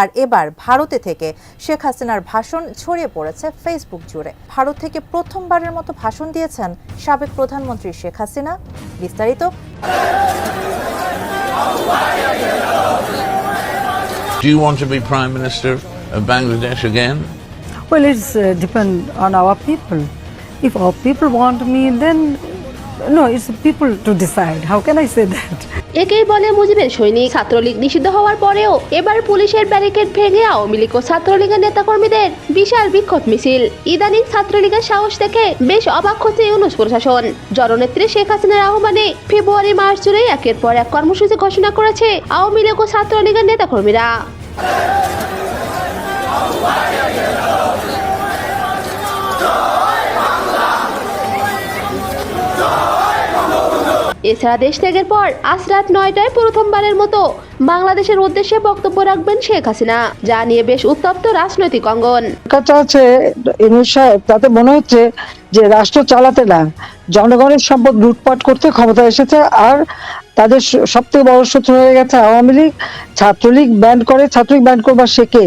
আর এবার ভারতে থেকে শেখ হাসিনার ভাষণ ছড়িয়ে পড়েছে ফেসবুক জুড়ে ভারত থেকে প্রথমবারের মতো ভাষণ দিয়েছেন সাবেক প্রধানমন্ত্রী শেখ হাসিনা বিস্তারিত Do you want to be Prime Minister of Bangladesh again? Well, it's uh, depend on our people. If our people want me, then it's the people to decide. How can I say that? একেই বলে মুজিবের সৈনিক, ছাত্রলীগ নিষিদ্ধ হওয়ার পরেও এবার পুলিশের barricade ভেঙে আওয়ামী লীগ ও ছাত্রলীগের নেতাকর্মীদের বিশাল বিক্ষোভ মিছিল ইদানিং ছাত্রলীগের সাহস দেখে বেশ অবাক হচ্ছে ইউনুস প্রশাসন জননেত্রী শেখ হাসিনার আহ্বানে ফেব্রুয়ারি, মার্চ জুড়ে একের পর এক কর্মসূচি ঘোষণা করেছে আওয়ামী লীগ ও ছাত্রলীগের নেতাকর্মীরা এছাড়া দেশ ত্যাগের পর আজ রাত নয়টায় প্রথমবারের মতো বাংলাদেশের উদ্দেশ্যে বক্তব্য রাখবেন শেখ হাসিনা, যা নিয়ে বেশ উত্তপ্ত রাজনৈতিক অঙ্গন। সাহেব, তাতে মনে হচ্ছে যে রাষ্ট্র চালাতে না, জনগণের সম্পদ লুটপাট করতে ক্ষমতা এসেছে, আর তাদের সব থেকে বড় শত্রু হয়ে গেছে আওয়ামী লীগ। ছাত্রলীগ ব্যান্ড করে, ছাত্রলীগ ব্যান্ড করবার কে?